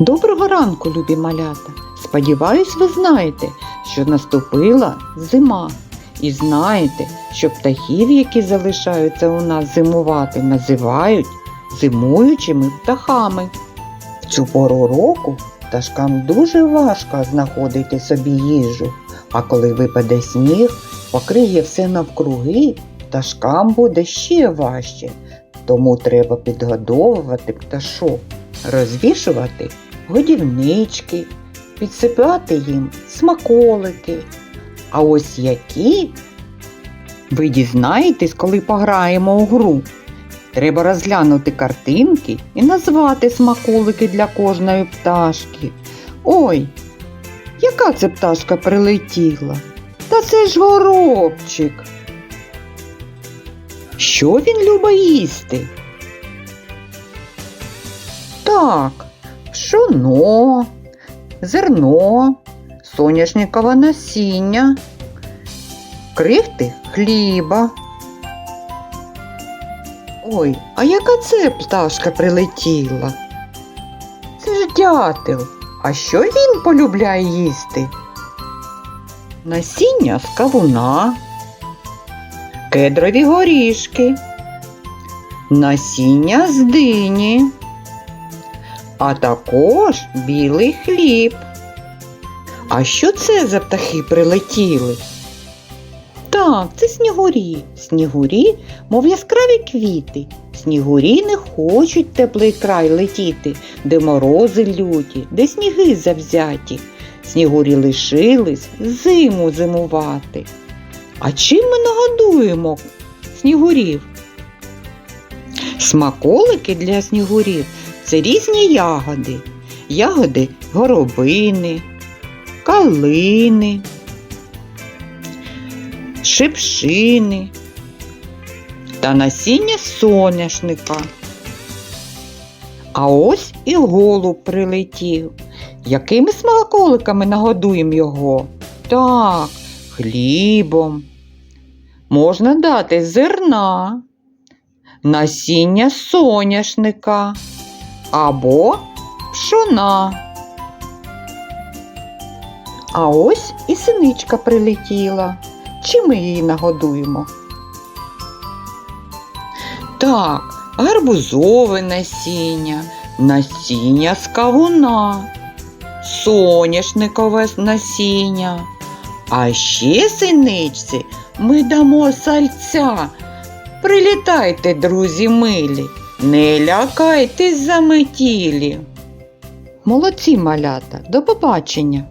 Доброго ранку, любі малята! Сподіваюсь, ви знаєте, що наступила зима. І знаєте, що птахів, які залишаються у нас зимувати, називають зимуючими птахами. В цю пору року пташкам дуже важко знаходити собі їжу, а коли випаде сніг, покриє все навкруги, пташкам буде ще важче. Тому треба підгодовувати пташок, розвішувати годівнички, підсипати їм смаколики. А ось які ви дізнаєтесь, коли пограємо у гру. Треба розглянути картинки і назвати смаколики для кожної пташки. Ой, яка це пташка прилетіла? Та це ж горобчик. Що він любить їсти? Так, пшоно, зерно, соняшникове насіння, крихти хліба. Ой, а яка це пташка прилетіла? Це ж дятел. А що він полюбляє їсти? Насіння з кавуна, кедрові горішки, насіння з дині, а також білий хліб. А що це за птахи прилетіли? Так, це снігурі. Снігурі, мов яскраві квіти. Снігурі не хочуть теплий край летіти, де морози люті, де сніги завзяті. Снігурі лишились зиму зимувати. А чим ми нагодуємо снігурів? Смаколики для снігурів це різні ягоди. Ягоди горобини, калини, шипшини та насіння соняшника. А ось і голуб прилетів. Якими смаколиками нагодуємо його? Так, хлібом. Можна дати зерна, насіння соняшника або пшона. А ось і синичка прилетіла. Чим ми її нагодуємо? Так, гарбузове насіння, насіння з кавуна, соняшникове насіння. А ще синичці ми дамо сальця. Прилітайте, друзі милі, не лякайтесь заметілі. Молодці малята, до побачення!